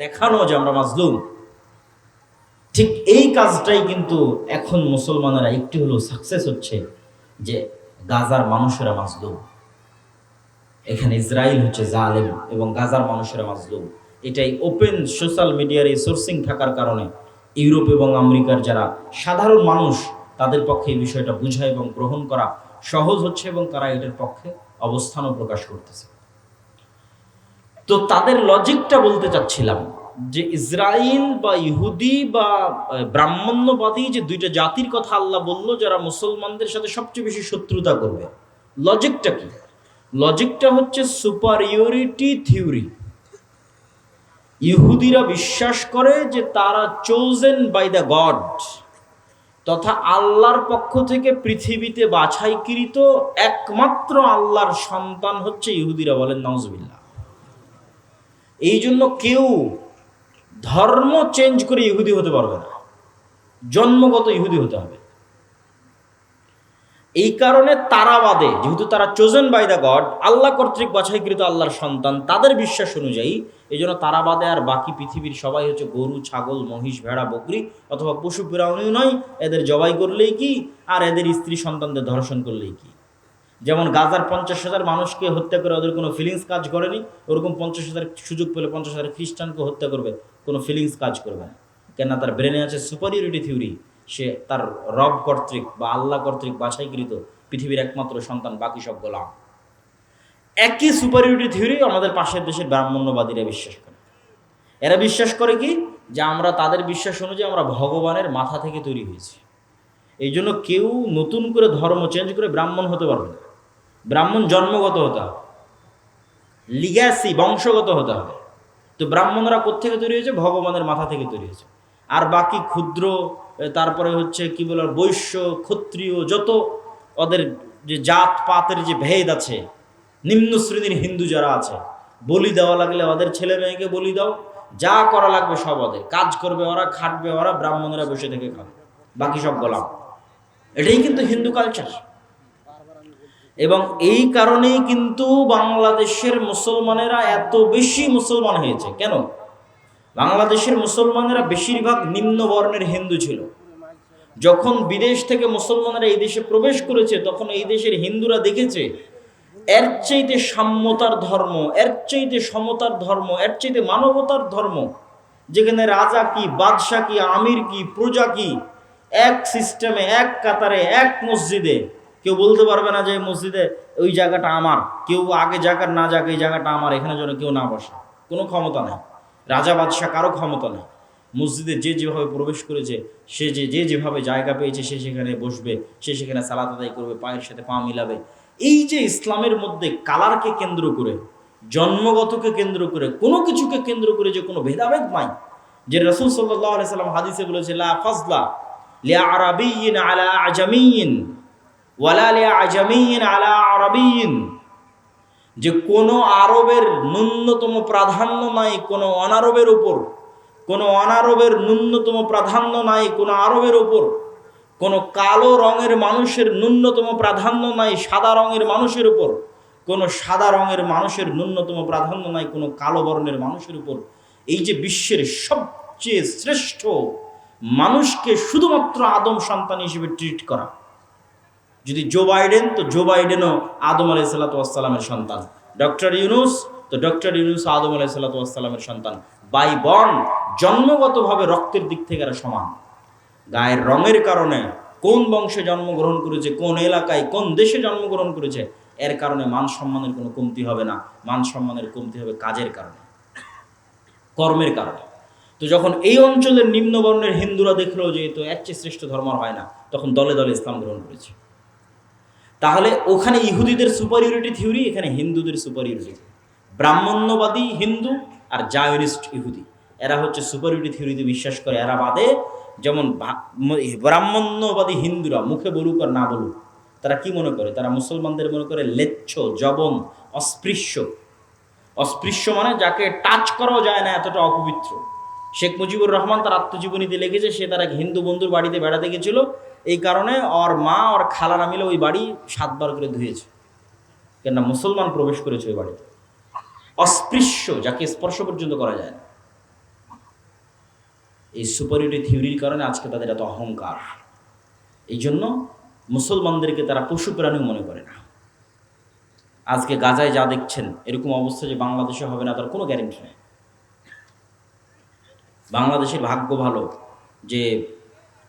দেখানো যে আমরা মাজলুম। ঠিক এই কাজটাই কিন্তু এখন মুসলমানেরা একটু হলেও সাকসেস হচ্ছে যে গাজার মানুষেরা মাজলুম। এখানে ইসরায়েল হচ্ছে জালেম এবং গাজার মানুষেরা মাজলুম। এটাই ওপেন সোশ্যাল মিডিয়ার এই সোর্সিং থাকার কারণে ইউরোপ এবং আমেরিকার যারা সাধারণ মানুষ, তাদের পক্ষে এই বিষয়টা বোঝা এবং গ্রহণ করা সহজ হচ্ছে এবং তারা এটার পক্ষে অবস্থানও প্রকাশ করতেছে। তো তাদের লজিকটা বলতে চাচ্ছিলাম যে ইসরায়েল বা ইহুদি বা ব্রাহ্মণ্যবাদী যে দুইটা জাতির কথা আল্লাহ বলল, যারা মুসলমানদের সাথে সবচেয়ে বেশি শত্রুতা করবে। লজিকটা কি? লজিকটা হচ্ছে সুপারিয়রিটি থিওরি ইহুদিরা বিশ্বাস করে যে তারা চোজেন বাই দ্য গড তথা আল্লাহর পক্ষ থেকে পৃথিবীতে বাছাইকৃত একমাত্র আল্লাহর সন্তান হচ্ছে ইহুদিরা বলেন নওয়াজবিল্লাহ এই জন্য কেউ ধর্ম চেঞ্জ করে ইহুদি হতে পারবে না। জন্মগত ইহুদি হতে হবে। এই কারণে তারাবাদে যেহেতু তারা চোজেন বাই দ্য গড আল্লাহ কর্তৃক বাছাইকৃত আল্লাহর সন্তান, তাদের বিশ্বাস অনুযায়ী এই জন্য তারাবাদে আর বাকি পৃথিবীর সবাই হচ্ছে গরু, ছাগল, মহিষ, ভেড়া, বকরি অথবা পশু প্রাণীও নয়, এদের জবাই করলেই কি? আর এদের স্ত্রী সন্তানদের ধর্ষণ করলেই কি? যেমন গাজার পঞ্চাশ হাজার মানুষকে হত্যা করে ওদের কোনো ফিলিংস কাজ করেনি, ওরকম পঞ্চাশ হাজার সুযোগ পেলে পঞ্চাশ হাজার খ্রিস্টানকে হত্যা করবে, কোনো ফিলিংস কাজ করবে না। কেননা তার ব্রেনে আছে সুপারিয়রিটি থিওরি সে তার রব কর্তৃক বা আল্লাহ কর্তৃক বাছাইকৃত পৃথিবীর একমাত্র সন্তান, বাকি সব গোলাম। একই সুপারিয়রিটি থিওরি আমাদের পাশের দেশের ব্রাহ্মণ্যবাদীরা বিশ্বাস করে। এরা বিশ্বাস করে কি? যে আমরা তাদের বিশ্বাস অনুযায়ী আমরা ভগবানের মাথা থেকে তৈরি হয়েছি। এই জন্য কেউ নতুন করে ধর্ম চেঞ্জ করে ব্রাহ্মণ হতে পারবে না। ব্রাহ্মণ জন্মগত হতে হবে। লিগ্যাসি বংশগত হতে হবে। তো ব্রাহ্মণরা কোত্থেকে তৈরি হয়েছে? ভগবানের মাথা থেকে তৈরি হয়েছে। আর বাকি ক্ষুদ্র, তারপরে হচ্ছে কি বলে, বৈশ্য, ক্ষত্রিয় যত ওদের যে জাত পাতের যে ভেদ আছে, নিম্ন শ্রেণির হিন্দু যারা আছে, বলি দেওয়া লাগলে ওদের ছেলে মেয়েকে বলি দাও। যা করা লাগবে সব ওদের। কাজ করবে ওরা, খাটবে ওরা, ব্রাহ্মণরা বসে থেকে খাবে। বাকি সব গোলাম। এটাই কিন্তু হিন্দু কালচার এবং এই কারণেই কিন্তু বাংলাদেশের মুসলমানেরা এত বেশি মুসলমান হয়েছে। কেন? বাংলাদেশের মুসলমানেরা বেশিরভাগ নিম্ন বর্ণের হিন্দু ছিল। যখন বিদেশ থেকে মুসলমানেরা এই দেশে প্রবেশ করেছে, তখন এই দেশের হিন্দুরা দেখেছে, এর চাইতে সাম্যতার ধর্ম, এর চাইতে সমতার ধর্ম, এর চাইতে মানবতার ধর্ম, যেখানে রাজা কি, বাদশাহ কি, আমির কি, প্রজা কি, এক সিস্টেমে এক কাতারে, এক মসজিদে কেউ বলতে পারবে না যে মসজিদে ওই জায়গাটা আমার। কেউ আগে জায়গার না যাক, এই জায়গাটা আমার, এখানে যেন কেউ না বসে। কোনো ক্ষমতা নেই। রাজা, বাদশাহ কারও ক্ষমতা নেই। মসজিদে যে যেভাবে প্রবেশ করেছে, সে যে যে যেভাবে জায়গা পেয়েছে, সে সেখানে বসবে, সে সেখানে সালাত আদায় করবে, পায়ের সাথে পা মিলাবে। এই যে ইসলামের মধ্যে কালারকে কেন্দ্র করে, জন্মগতকে কেন্দ্র করে, কোনো কিছুকে কেন্দ্র করে যে কোনো ভেদাভেদ নাই। যে রসুল সাল্লাহ সাল্লাম হাদিসে বলেছে, লা ফাজলা লিয়া আরাবিয়িন আলা আজামিয়িন ওয়ালা লিয়া আলা আরাবিয়িন যে কোনো আরবের ন্যূনতম প্রাধান্য নাই, কোনো অনারবের উপর। কোনো অনারবের ন্যূনতম প্রাধান্য নাই, কোনো আরবের উপর। কোনো কালো রঙের মানুষের ন্যূনতম প্রাধান্য নাই, সাদা রঙের মানুষের উপর। কোনো সাদা রঙের মানুষের ন্যূনতম প্রাধান্য নাই, কোনো কালো বর্ণের মানুষের উপর। এই যে বিশ্বের সবচেয়ে শ্রেষ্ঠ মানুষকে শুধুমাত্র আদম সন্তান হিসেবে ট্রিট করা। যদি জো বাইডেন তো জো বাইডেনও আদম আলাই সাল্লাতামের সন্তান। ডক্টর ইউনুস তো ডক্টর ইউনুস আদম আলাই সাল্লাতামের সন্তান। বাই বন জন্মগতভাবে রক্তের দিক থেকে এরা সমান। গায়ের রঙের কারণে কোন বংশে জন্মগ্রহণ করেছে, কোন এলাকায়, কোন দেশে জন্মগ্রহণ করেছে, এর কারণে মান সম্মানের কোনো কমতি হবে না। মান সম্মানের কমতি হবে কাজের কারণে, কর্মের কারণে। তো যখন এই অঞ্চলের নিম্নবর্ণের হিন্দুরা দেখল যে তো চেয়ে শ্রেষ্ঠ ধর্ম হয় না, তখন দলে দলে ইসলাম গ্রহণ করেছে। তাহলে ওখানে ইহুদিদের সুপারিয়রিটি থিওরি এখানে হিন্দুদের সুপারিয়রিটি ব্রাহ্মণ্যবাদী হিন্দু আর জায়নিস্ট ইহুদি। এরা হচ্ছে সুপারিয়রিটি থিওরিতে বিশ্বাস করে। এরা বাদে যেমন ব্রাহ্মণ্যবাদী হিন্দুরা, মুখে বলুক আর না বলুক, তারা কি মনে করে? তারা মুসলমানদের মনে করে লেচ্ছ, জবন, অস্পৃশ্য। অস্পৃশ্য মানে যাকে টাচ করাও যায় না এতটা অপবিত্র। শেখ মুজিবুর রহমান তার আত্মজীবনীতে লেগেছে সে তার এক হিন্দু বন্ধুর বাড়িতে বেড়াতে গেছিল। এই কারণে ওর মা ওর খালারা মিলে ওই বাড়ি সাতবার করে ধুয়েছে। কেননা মুসলমান প্রবেশ করেছে ওই বাড়িতে। অস্পৃশ্য, যাকে স্পর্শ পর্যন্ত করা যায় না। এই সুপারিটি থিওরির কারণে আজকে তাদের এত অহংকার। এই জন্য মুসলমানদেরকে তারা পশু প্রাণী মনে করে না। আজকে গাজায় যা দেখছেন, এরকম অবস্থা যে বাংলাদেশে হবে না, তার কোনো গ্যারেন্টি নেই। বাংলাদেশের ভাগ্য ভালো যে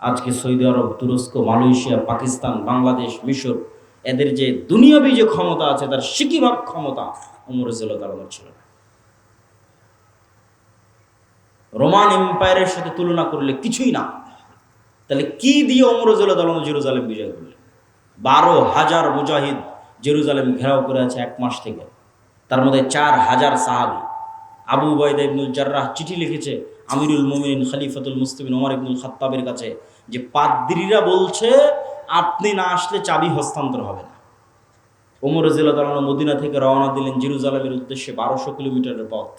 আজকে সৌদি আরব, তুরস্ক, মালয়েশিয়া, পাকিস্তান, বাংলাদেশ, মিশর, এদের যে দুনিয়াবী যে ক্ষমতা আছে, তার সিকিভাগ ক্ষমতা রাজিউল্লাহ তালানোর ছিল। না রোমান এম্পায়ারের সাথে তুলনা করলে কিছুই না। তাহলে কি দিয়ে অমরজুল্লাহ তালন জেরুজালেম বিজয় করলেন? বারো হাজার মুজাহিদ জেরুজালেম ঘেরাও করে আছে এক মাস থেকে। তার মধ্যে চার হাজার সাহাবি। আবু উবাইদা ইবনুল জার্রাহ চিঠি লিখেছে আমিরুল মোমিন খলিফাতুল মুস্তিবিন ওমর ইবনুল খাত্তাবের কাছে যে পাদ্রিরা বলছে, আপনি না আসলে চাবি হস্তান্তর হবে না। ওমর রাজিল্লাহ তালন মদিনা থেকে রওনা দিলেন জেরুজালেমের উদ্দেশ্যে বারোশো কিলোমিটারের পথ।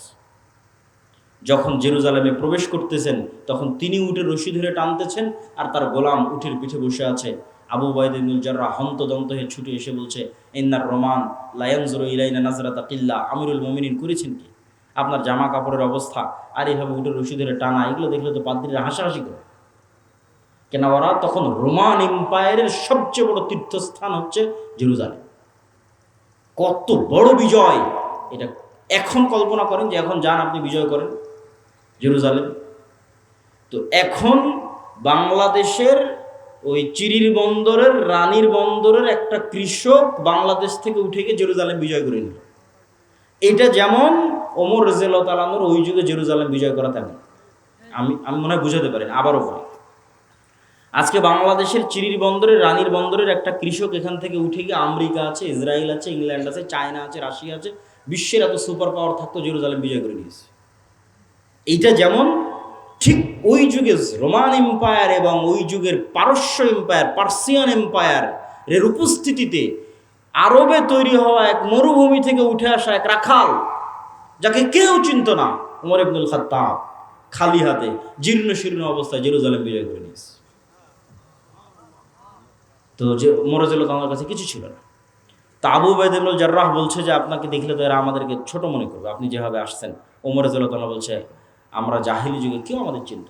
যখন জেরুজালেমে প্রবেশ করতেছেন, তখন তিনি উঠে রশি ধরে টানতেছেন আর তার গোলাম উঠের পিঠে বসে আছে। আবু বাইদুল জাররা হন্তদন্ত হয়ে ছুটে এসে বলছে, ইন্নার রোমান লায়নজুর ইলাইনা নাজরাতা কিল্লা। আমিরুল মমিনিন করেছেন কি? আপনার জামা কাপড়ের অবস্থা আর এইভাবে উঠে রশি ধরে টানা, এগুলো দেখলে তো পাদ্রীরা হাসাহাসি করে। কেন ওরা তখন রোমান এম্পায়ারের সবচেয়ে বড় তীর্থস্থান হচ্ছে জেরুজালেম। কত বড় বিজয়! এটা এখন কল্পনা করেন যে এখন যান আপনি বিজয় করেন জেরুজালেম। তো এখন বাংলাদেশের ওই চিরির বন্দরের, রানীর বন্দরের একটা কৃষক বাংলাদেশ থেকে উঠে গিয়ে জেরুজালেম বিজয় করে নিল। এটা যেমন ওমর রেজেল তালানোর ওই যুগে জেরুজালেম বিজয় করা তেমন। আমি আমি মনে হয় বুঝাতে পারি আবারও বলি। আজকে বাংলাদেশের চিরির বন্দরের রানীর বন্দরের একটা কৃষক এখান থেকে উঠে গিয়ে আমেরিকা আছে, ইসরায়েল আছে, ইংল্যান্ড আছে, চায়না আছে, রাশিয়া আছে, বিশ্বের এত সুপার পাওয়ার থাকতো জেরুজালেম বিজয় করে নিয়েছে। এইটা যেমন ঠিক ওই যুগে রোমান এম্পায়ার এবং ওই যুগের পারস্য এম্পায়ার, পার্সিয়ান এম্পায়ার এর উপস্থিতিতে আরবে তৈরি হওয়া এক মরুভূমি থেকে উঠে আসা এক রাখাল, যাকে কেউ চিনত না, উমর ইবনুল খাত্তাব, খালি হাতে, জীর্ণ শীর্ণ অবস্থায় জেরুজালেম বিজয় করে নিয়েছে। তো যে মরজুল আমার কাছে কিছু ছিল না। তা আবু বাইদুল জার্রাহ বলছে যে, আপনাকে দেখলে তো এরা আমাদেরকে ছোট মনে করবে। আপনি যেভাবে আসছেন ওমর রাজুল্লাহ বলছে, আমরা জাহিলি যুগে কেউ আমাদের চিনত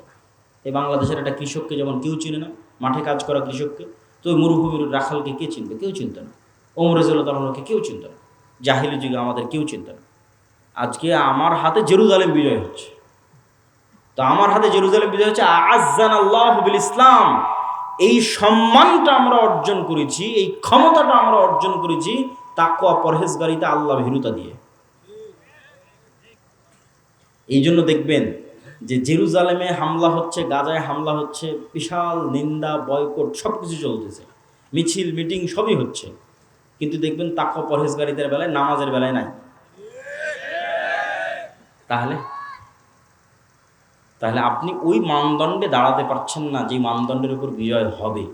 এই বাংলাদেশের একটা কৃষককে যেমন কেউ চিনে না, মাঠে কাজ করা কৃষককে, তো ওই মরুভূমির রাখালকে কে চিনবে? কেউ চিনত না। ওমর রাজুল্লাহকে কেউ চিনত না। জাহিলি যুগে আমাদের কেউ চিনত না। আজকে আমার হাতে জেরুজালেম বিজয় হচ্ছে। তো আমার হাতে জেরুজালেম বিজয় হচ্ছে আজান আল্লাহ বিল ইসলাম এই সম্মানটা আমরা অর্জন করেছি, এই ক্ষমতাটা আমরা অর্জন করেছি তাকুয়া পরহেজগারিতে আল্লাহ ভীরুতা দিয়ে। এই জন্য দেখবেন যে জেরুজালেমে হামলা হচ্ছে, গাজায় হামলা হচ্ছে, বিশাল নিন্দা, বয়কট সব কিছু চলতেছে। মিছিল, মিটিং সবই হচ্ছে। কিন্তু দেখবেন তাকুয়া পরহেজগারিদের বেলায়, নামাজের বেলায় নাই। তাহলে? তাহলে আপনি ওই মানদণ্ডে দাঁড়াতে পারছেন না যে মানদণ্ডের উপর বিজয় হবে।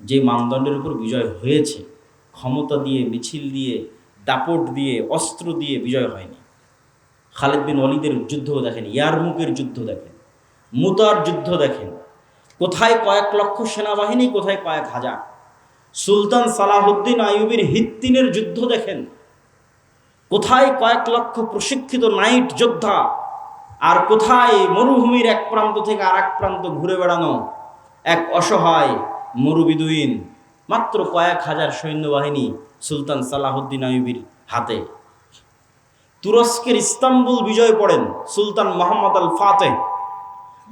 যে মানদণ্ডের উপর বিজয় হয়েছে, ক্ষমতা দিয়ে, মিছিল দিয়ে, দাপট দিয়ে, অস্ত্র দিয়ে বিজয় হয়নি। খালেদ বিন অলিদের যুদ্ধ দেখেন, ইয়ারমুকের যুদ্ধ দেখেন, মুতার যুদ্ধ দেখেন। কোথায় কয়েক লক্ষ সেনাবাহিনী, কোথায় কয়েক হাজার। সুলতান সালাহুদ্দিন আইয়ুবের হিত্তিনের যুদ্ধ দেখেন। কোথায় কয়েক লক্ষ প্রশিক্ষিত নাইট যোদ্ধা আর কোথায় মরুভূমির এক প্রান্ত থেকে আর এক প্রান্ত ঘুরে বেড়ানো এক অসহায় মরুবিদুইন, মাত্র কয়েক হাজার সৈন্যবাহিনী সুলতান সালাহুদ্দিন আইবির হাতে। তুরস্কের ইস্তাম্বুল বিজয় পড়েন সুলতান মোহাম্মদ আল ফাতেহ।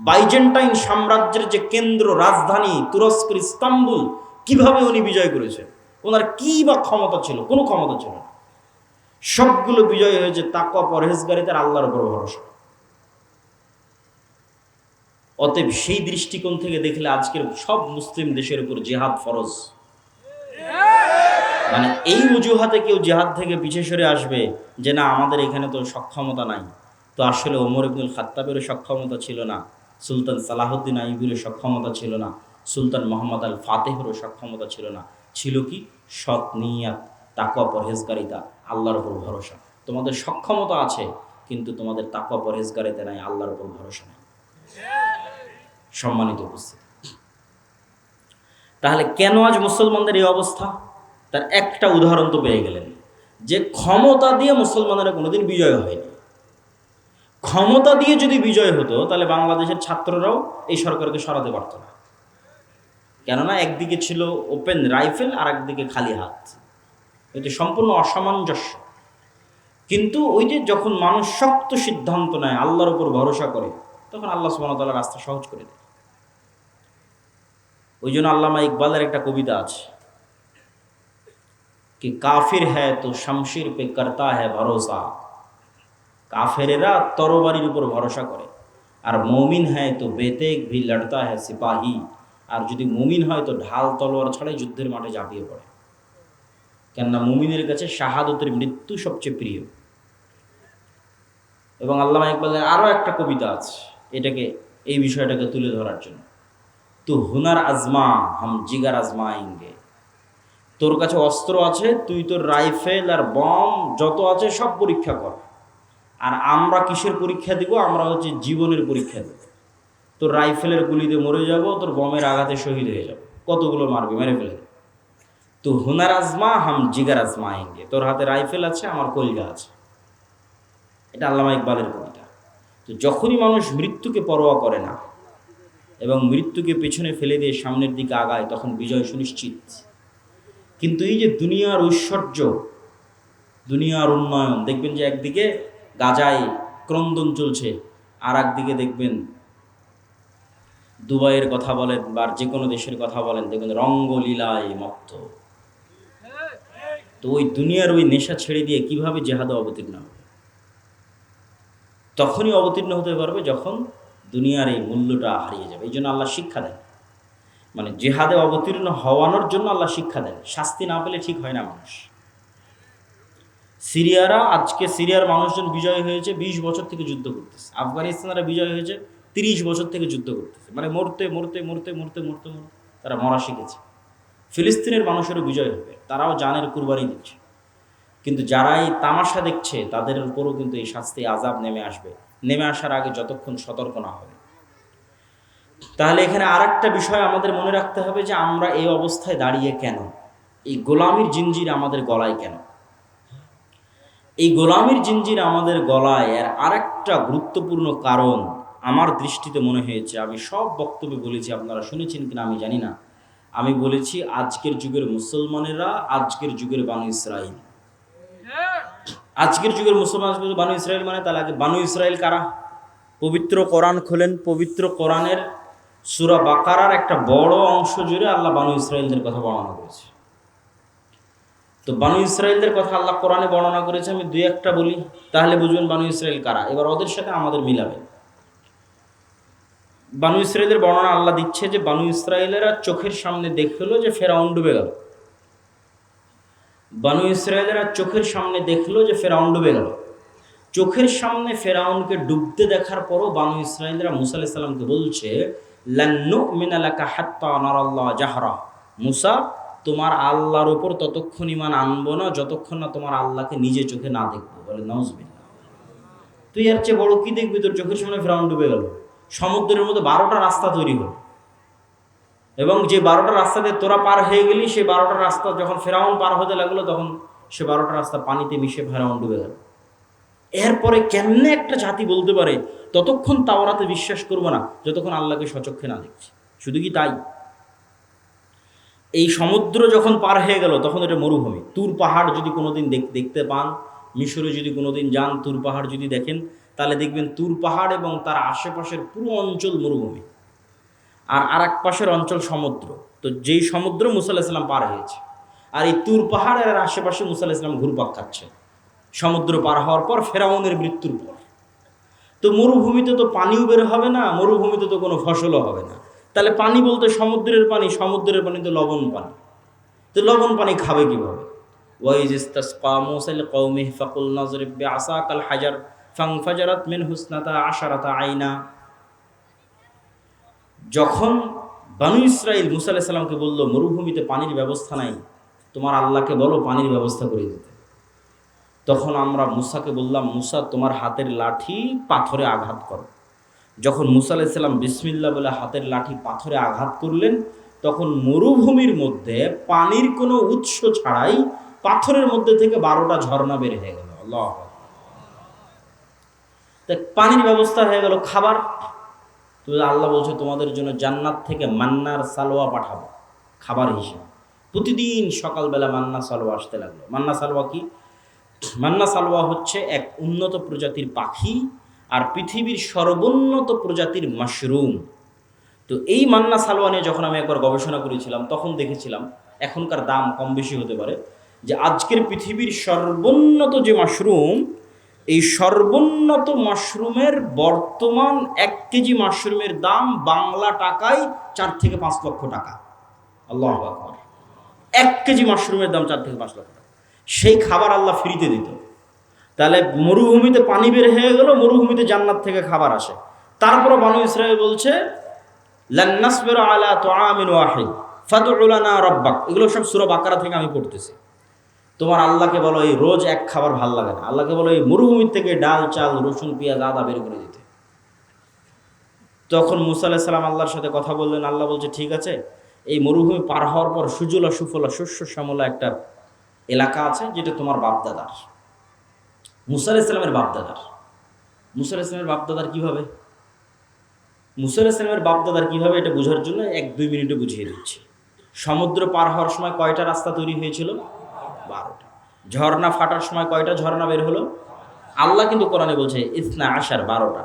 বাইজেন্টাইন সাম্রাজ্যের যে কেন্দ্র রাজধানী তুরস্কের ইস্তাম্বুল কীভাবে উনি বিজয় করেছেন? ওনার কি বা ক্ষমতা ছিল? কোনো ক্ষমতা ছিল না। সবগুলো বিজয় হয়েছে তাকওয়া পরহেজগারিতার আল্লাহর উপর ভরসা। অতএব সেই দৃষ্টিকোণ থেকে দেখলে আজকের সব মুসলিম দেশের উপর জেহাদ ফরজ। মানে এই অজুহাতে কেউ জেহাদ থেকে পিছে সরে আসবে যে না, আমাদের এখানে তো সক্ষমতা নাই। তো আসলে ওমর ইবনুল খাত্তাবেরও সক্ষমতা ছিল না, সুলতান সালাহুদ্দিন আইবুরের সক্ষমতা ছিল না। সুলতান মোহাম্মদ আল ফাতেহেরও সক্ষমতা ছিল না। ছিল কি? সৎ নিয়াত, তাকওয়া পরহেজগারিতা, আল্লাহর উপর ভরসা। তোমাদের সক্ষমতা আছে, কিন্তু তোমাদের তাকওয়া পরহেজগারিতা নাই, আল্লাহর উপর ভরসা নাই। সম্মানিত উপস্থিতি। তাহলে কেন আজ মুসলমানদের এই অবস্থা? তার একটা উদাহরণ তো পেয়ে গেলেন। যে ক্ষমতা দিয়ে মুসলমানেরা কোনোদিন বিজয় হয়নি। ক্ষমতা দিয়ে যদি বিজয় হতো, তাহলে বাংলাদেশের ছাত্ররাও এই সরকারকে সরাতে পারত না। কেননা একদিকে ছিল ওপেন রাইফেল আর একদিকে খালি হাত। এটি সম্পূর্ণ অসামঞ্জস্য। কিন্তু ওই যে যখন মানুষ শক্ত সিদ্ধান্ত নেয়, আল্লাহর উপর ভরসা করে, তখন আল্লাহ সুমতাল রাস্তা সহজ করে দেয়। ওই জন্য আল্লামা ইকবালের একটা কবিতা আছে, কি কাফির হ্যায় তো শামশির পে কর্তা হ্যায় ভরসা। কাফেরেরা তরবারির উপর ভরসা করে, আর মৌমিন হ্যায় তো বেতেক ভি লড়তা হ্যায় সিপাহী। আর যদি মুমিন হয় তো ঢাল তলোয়ার ছাড়াই যুদ্ধের মাঠে ঝাঁপিয়ে পড়ে। কেননা মুমিনের কাছে শাহাদতের মৃত্যু সবচেয়ে প্রিয়। এবং আল্লামা ইকবালের আরও একটা কবিতা আছে, এটাকে, এই বিষয়টাকে তুলে ধরার জন্য। তো হুনার আজমা, হাম জিগার আজমায়েঙ্গে। তোর কাছে অস্ত্র আছে, তুই তোর রাইফেল আর বম যত আছে সব পরীক্ষা কর। আর আমরা কিসের পরীক্ষা দিব? আমরা হচ্ছে জীবনের পরীক্ষা দেব। তোর রাইফেলের গুলিতে মরে যাব, তোর বমের আঘাতে শহীদ হয়ে যাব। কতগুলো মারবি? মেরে ফেলে তো হুনার আজমা, হাম জিগার আজমা আয়েঙ্গে। তোর হাতে রাইফেল আছে, আমার কলগা আছে। এটা আল্লামা ইকবালের কবিতা। তো যখনই মানুষ মৃত্যুকে পরোয়া করে না এবং মৃত্যুকে পেছনে ফেলে দিয়ে সামনের দিকে আগায়, তখন বিজয় সুনিশ্চিত। কিন্তু এই যে দুনিয়ার ঐশ্বর্য, দুনিয়ার উন্নয়ন, দেখবেন যে একদিকে গাজায় ক্রন্দন চলছে আর একদিকে দেখবেন দুবাইয়ের কথা বলেন বা যে কোনো দেশের কথা বলেন দেখবেন রঙ্গলীলায় মত্ত। তো ওই দুনিয়ার ওই নেশা ছেড়ে দিয়ে কীভাবে জেহাদে অবতীর্ণ হবে? তখনই অবতীর্ণ হতে পারবে যখন দুনিয়ার এই মূল্যটা হারিয়ে যাবে। এই জন্য আল্লাহ শিক্ষা দেন। মানে জেহাদে অবতীর্ণ হওয়ানোর জন্য আল্লাহ শিক্ষা দেন। শাস্তি না পেলে ঠিক হয় না মানুষ। সিরিয়ারা, আজকে সিরিয়ার মানুষজন বিজয় হয়েছে, বিশ বছর থেকে যুদ্ধ করতেছে। আফগানিস্তানরা বিজয় হয়েছে তিরিশ বছর থেকে যুদ্ধ করতেছে। মানে মরতে মরতে মরতে মরতে মরতে মরতে তারা মরা শিখেছে। ফিলিস্তিনের মানুষেরও বিজয় হবে, তারাও জানের কুরবানি দিচ্ছে। কিন্তু যারা এই তামাশা দেখছে, তাদের উপরও কিন্তু এই শাস্তি আজাব নেমে আসবে। নেমে আসার আগে যতক্ষণ সতর্ক না হবে। তাহলে এখানে আর একটা বিষয় আমাদের মনে রাখতে হবে যে আমরা এই অবস্থায় দাঁড়িয়ে কেন? এই গোলামির জিঞ্জির আমাদের গলায় কেন? এই গোলামির জিঞ্জির আমাদের গলায় এর আরেকটা গুরুত্বপূর্ণ কারণ আমার দৃষ্টিতে মনে হয়েছে, আমি সব বক্তব্যে বলেছি, আপনারা শুনেছেন কিনা আমি জানি না। আমি বলেছি, আজকের যুগের মুসলমানেরা, আজকের যুগের বানু ইসরায়েল আজকের যুগের মুসলমান বানু ইসরায়েল মানে তাহলে আগে বানু ইসরায়েল কারা? পবিত্র কোরআন খোলেন, পবিত্র কোরআনের সুরা বাকারার একটা বড় অংশ জুড়ে আল্লাহ বানু ইসরায়েলদের কথা বর্ণনা করেছে। তো বানু ইসরায়েলদের কথা আল্লাহ কোরআনে বর্ণনা করেছে, আমি দুই একটা বলি, তাহলে বুঝবেন বানু ইসরায়েল কারা। এবার ওদের সাথে আমাদের মিলাবে বানু ইসরায়েলের বর্ণনা আল্লাহ দিচ্ছে যে বানু ইসরায়েলেরা চোখের সামনে দেখল যে ফেরাউন ডুবে গেল। বানু ইসরায়েলেরা চোখের সামনে দেখল যে ফেরাউন ডুবে গেল। চোখের সামনে ফেরাউনকে ডুবতে দেখার পরও বানু ইসরায়েলরা মুসা সালামকে বলছে লান্নু মিনালাকা হাত্তা নারাল্লাহ জাহরা। মুসা, তোমার আল্লাহর উপর ততক্ষণ ইমান আনব না, যতক্ষণ না তোমার আল্লাহকে নিজে চোখে না দেখব। বলে নজবিন তুই এর চেয়ে বড় কি দেখবি? তোর চোখের সামনে ফেরাউন ডুবে গেল। সমুদ্রের মধ্যে বারোটা রাস্তা তৈরি হলো। এবং যে বারোটা রাস্তা দিয়ে তোরা পার হয়ে গেলি সেই বারোটা রাস্তা যখন ফেরাউন পার হতে লাগল, তখন সে বারোটা রাস্তা পানিতে মিশে ফেরাউন ডুবে গেল। এরপরে কেমনে একটা জাতি বলতে পারে, ততক্ষণ তাওরাতে বিশ্বাস করব না, যতক্ষণ আল্লাহকে সচক্ষে না দেখছি। শুধু কি তাই? এই সমুদ্র যখন পার হয়ে গেল, তখন এটা মরুভূমি। তুর পাহাড় যদি কোনোদিন দেখ- দেখতে পান, মিশরে যদি কোনোদিন যান, তুর পাহাড় যদি দেখেন তাহলে দেখবেন তুর পাহাড় এবং তার আশেপাশের পুরো অঞ্চল মরুভূমি। আর আর এক পাশের অঞ্চল সমুদ্র। তো যেই সমুদ্র মুসা আলাহিসাল্লাম পার হয়েছে, আর এই তুর পাহাড়ের আশেপাশে মুসা আলাহিসাল্লাম ঘুরপাক খাচ্ছে। সমুদ্র পার হওয়ার পর ফেরাউনের মৃত্যুর পর। তো মরুভূমিতে তো পানিও বের হবে না, মরুভূমিতে তো কোনো ফসলও হবে না। তাহলে পানি বলতে সমুদ্রের পানি সমুদ্রের পানি তো লবণ পানি। তো লবণ পানি খাবে কীভাবে? ওয়াইজ ইস্তাসকা মুসাইল কওমিহি ফাকুল নাজরিব বিআসাকাল হাজার। ফাংফাজারাত মিন হুসনাতা আশারাতা আইনা। যখন বানু ইসরাইল মুসা আলাইহিস সালামকে বলল, মরুভূমিতে পানির ব্যবস্থা নাই, তোমার আল্লাহকে বলো পানির ব্যবস্থা করে দিতে। তখন আমরা মুসাকে বললাম, মুসা, তোমার হাতের লাঠি পাথরে আঘাত করো। যখন মুসা আলাইসাল্লাম বিসমিল্লা বলে হাতের লাঠি পাথরে আঘাত করলেন, তখন মরুভূমির মধ্যে পানির কোনো উৎস ছাড়াই পাথরের মধ্যে থেকে বারোটা ঝর্ণা বের হয়ে গেল। আল্লাহ পানির ব্যবস্থা হয়ে গেল খাবার। তো আল্লাহ বলছে, তোমাদের জন্য জান্নাত থেকে মান্নার সালোয়া পাঠাবো, খাবার হিসেবে। প্রতিদিন সকালবেলা মান্না সালোয়া আসতে লাগল। মান্না সালোয়া কি? মান্না সালোয়া হচ্ছে এক উন্নত প্রজাতির পাখি আর পৃথিবীর সর্বোন্নত প্রজাতির মাশরুম। তো এই মান্না সালোয়া নিয়ে যখন আমি একবার গবেষণা করেছিলাম, তখন দেখেছিলাম এখনকার দাম কম বেশি হতে পারে যে আজকের পৃথিবীর সর্বোন্নত যে মাশরুম এই সর্বোন্নত মাশরুমের বর্তমান এক কেজি মাশরুমের দাম বাংলা টাকায় চার থেকে পাঁচ লক্ষ টাকা। আল্লাহ এক কেজি মাশরুমের দাম চার থেকে পাঁচ লক্ষ টাকা। সেই খাবার আল্লাহ ফ্রিতে দিত। তাহলে মরুভূমিতে পানি বের হয়ে গেল, মরুভূমিতে জান্নাত থেকে খাবার আসে। তারপরে বানু ইসরায়েল বলছে আলা তুআমিন ওয়াহিদ, ফাদউ লানা রাব্বাক। এগুলো সব সূরা বাকারা থেকে আমি পড়তেছি। তোমার আল্লাহকে বলো এই রোজ এক খাবার ভালো লাগে না। আল্লাহকে বলো এই মরুভূমির থেকে ডাল, চাল, রসুন, পেঁয়াজ, আদা বের করে দিতে। তখন মুসা সালাম আল্লাহর সাথে কথা বললেন, আল্লাহ বলছে, ঠিক আছে, এই মরুভূমি পার হওয়ার পর সুজলা সুফলা শস্য শ্যামলা একটা এলাকা আছে যেটা তোমার বাপদাদার। মুসা আলাহিস সালামের বাপদাদার। মুসা আলাহিস সালামের বাপদাদার কীভাবে? মুসা আলাহিস সালামের বাপদাদার কীভাবে এটা বোঝার জন্য এক দুই মিনিটে বুঝিয়ে দিচ্ছি। সমুদ্র পার হওয়ার সময় কয়টা রাস্তা তৈরি হয়েছিল? বারোটা। ঝর্ণা ফাটার সময় কয়টা ঝর্ণা বের হলো? আল্লাহ কিন্তু কোরআনে বলছে, ইসনা আশার বারোটা।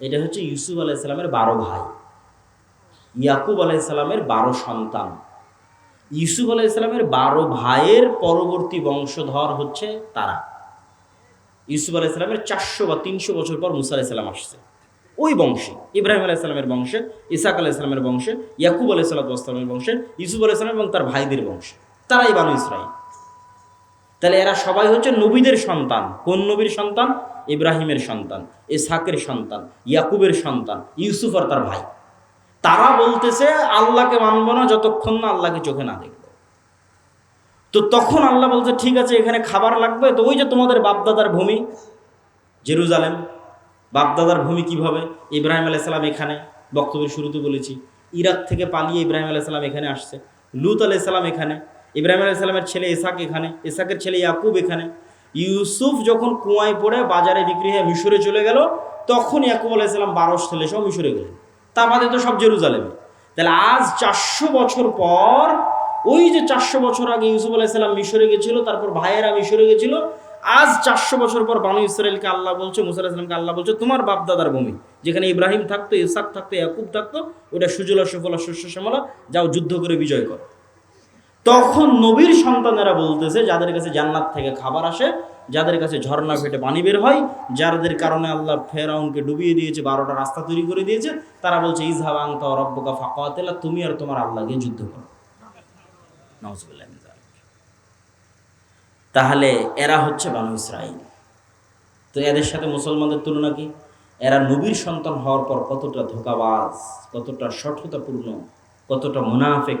এটা হচ্ছে ইউসুফ আলাইসালামের বারো ভাই। ইয়াকুব আলাইসালামের বারো সন্তান। ইউসুফ আলাইসালামের বারো ভাইয়ের পরবর্তী বংশধর হচ্ছে তারা। ইউসুফ আলাইসালামের চারশো বা তিনশো বছর পর মুসা আলাইসাল্লাম আসছে। ওই বংশে, ইব্রাহিম আলাইসালামের বংশে, ইসাক আলাইসালামের বংশে, ইয়াকুব আলাইসাল্লামের বংশে, ইউসুফ আলাইসালাম এবং তার ভাইদের বংশে। তারাই বানু ইসরাইল তাহলে এরা সবাই হচ্ছে নবীদের সন্তান। কোন নবীর সন্তান? ইব্রাহিমের সন্তান ইসাকের সন্তান, ইয়াকুবের সন্তান, ইউসুফ আর তার ভাই। তারা বলতেছে, আল্লাহকে মানব না যতক্ষণ না আল্লাহকে চোখে না দেখব। তো তখন আল্লাহ বলছে, ঠিক আছে, এখানে খাবার লাগবে। তো ওই যে তোমাদের বাপদাদার ভূমি, জেরুজালেম, বাপদাদার ভূমি কীভাবে? ইব্রাহিম আলাইসাল্লাম এখানে, বক্তব্যের শুরুতে বলেছি। ইরাক থেকে পালিয়ে ইব্রাহিম আলাইসাল্লাম এখানে আসছে। লুত আলাইসাল্লাম এখানে ইব্রাহিম আলাইসাল্লামের ছেলে ইসাক এখানে ইসাকের ছেলে ইয়াকুব এখানে। ইউসুফ যখন কুয়ায় পড়ে বাজারে বিক্রি হয়ে মিশরে চলে গেল, তখন ইয়াকুব আলাইসাল্লাম বারো ছেলে সব মিশরে গেলেন তা বাদে তো সব জেরুজালেমে। তাহলে আজ চারশো বছর পর, ওই যে চারশো বছর আগে ইউসুফ আলাইসাল্লাম মিশরে গেছিল, তারপর ভাইয়েরা মিশরে গেছিল, আজ চারশো বছর পর বানু ইসরায়েলকে আল্লাহ বলছে, মুসা আলাহিসামকে আল্লাহ বলছে, তোমার বাপদাদার ভূমি, যেখানে ইব্রাহিম থাকতো ইসাক থাকতো, ইয়াকুব থাকতো ওটা সুজলা, সুফলা শস্য শ্যামলা যাও যুদ্ধ করে বিজয় করো। তখন নবীর সন্তানেরা বলতেছে, যাদের কাছে জান্নাত থেকে খাবার আসে, যাদের কাছে ঝর্ণা ফেটে পানি বের হয়, যাদের কারণে আল্লাহ ফেরাউনকে ডুবিয়ে দিয়েছে, বারোটা রাস্তা তৈরি করে দিয়েছে, তারা বলছে ইজহাব আংতা রব্বকা ফাকাতেলা, তুমি আর তোমার আল্লাহকে যুদ্ধ করো। তাহলে এরা হচ্ছে বানু ইসরাইল তো এদের সাথে মুসলমানদের তুলনা কি? এরা নবীর সন্তান হওয়ার পর কতটা ধোকাবাজ, কতটা সঠতাপূর্ণ কতটা মুনাফেক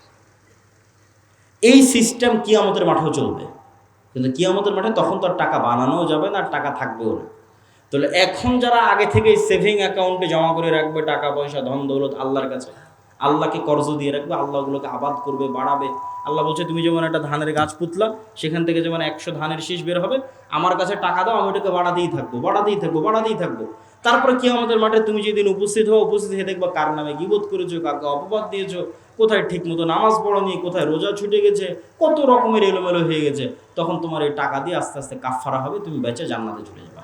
এই সিস্টেম কিয়ামতের মাঠেও চলবে। কিন্তু কিয়ামতের মাঠে তখন তো আর টাকা বানানোও যাবে না, আর টাকা থাকবেও না। তাহলে এখন যারা আগে থেকেই সেভিং অ্যাকাউন্টে জমা করে রাখবে, টাকা, পয়সা, ধন, দৌলত, আল্লাহর কাছে, আল্লাহকে কর্জ দিয়ে রাখবে, আল্লাহ ওগুলোকে আবাদ করবে, বাড়াবে। আল্লাহ বলছে, তুমি যেমন একটা ধানের গাছ পুতলা, সেখান থেকে যেমন একশো ধানের শীষ বের হবে, আমার কাছে টাকা দাও, আমি ওটাকে বাড়াতেই থাকব বাড়াতেই থাকব বাড়াতেই থাকব। তারপরে কি আমাদের মাঠে তুমি যেদিন উপস্থিত হও, উপস্থিত হয়ে দেখবা কার নামে গিবোধ করেছ কাকে অপবাদ দিয়েছ কোথায় ঠিক মতো নামাজ পড়নি, কোথায় রোজা ছুটে গেছে, কত রকমের এলোমেলো হয়ে গেছে, তখন তোমার এই টাকা দিয়ে আস্তে আস্তে কাফারা হবে, তুমি বেঁচে জান্নাতে চলে যাবে।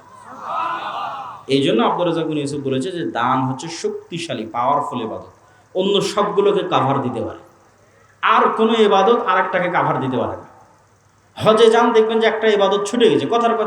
এই জন্য আব্দুর রাজাক বিন ইউসুফ বলেছে যে, দান হচ্ছে শক্তিশালী পাওয়ারফুল এবাদত অন্য সবগুলোকে কাভার দিতে পারে। আর কোনো এবাদত আর একটাকে কাভার দিতে পারে না। হজে যান, দেখবেন যে একটা এবাদত ছুটে গেছে, কথার কথা